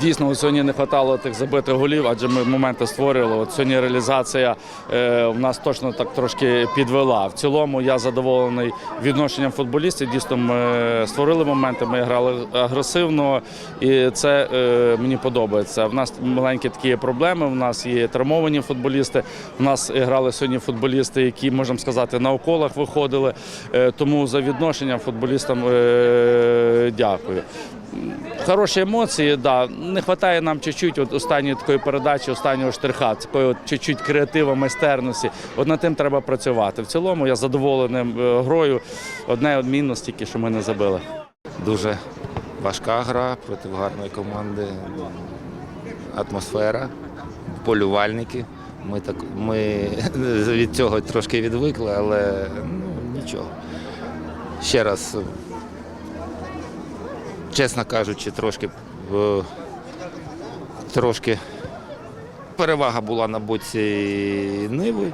Дійсно, сьогодні не вистачало тих забитих голів, адже ми моменти створювали. От сьогодні реалізація е, в нас точно так трошки підвела. В цілому я задоволений відношенням футболістів. Дійсно, ми створили моменти, ми грали агресивно, і це е, мені подобається. В нас маленькі такі проблеми. У нас є травмовані футболісти. У нас грали сьогодні футболісти, які можемо сказати на уколах виходили. Е, тому за відношенням футболістам е, дякую. Хороші емоції, да. Не вистачає нам чуть-чуть от останньої такої передачі, останнього штриха, такої от чуть-чуть креативу, майстерності. От над тим треба працювати. В цілому я задоволений е, грою. Одне мінус тільки, що ми не забили. Дуже важка гра проти гарної команди. Атмосфера, полювальники. Ми, так, ми від цього трошки відвикли, але ну, нічого. Ще раз, чесно кажучи, трошки, е, трошки перевага була на боці Ниви.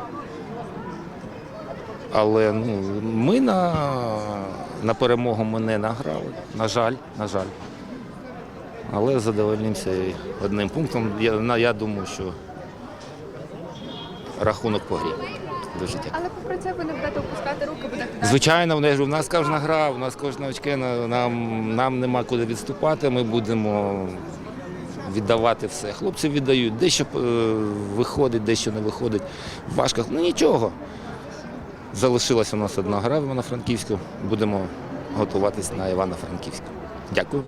Але ну, ми на, на перемогу ми не награли. На жаль, на жаль. Але задовольнимося одним пунктом. Я, я думаю, що рахунок по грі. Дуже дякую. Але попри це ви не будете опускати руки, будете далі. Звичайно, в нас- у нас кожна гра, у нас кожна очки, нам, нам нема куди відступати, ми будемо віддавати все. Хлопці віддають, дещо е, виходить, дещо не виходить. Важко, ну нічого. Залишилася у нас одна гра в Івано-Франківську. Будемо готуватись на Івано-Франківську. Дякую.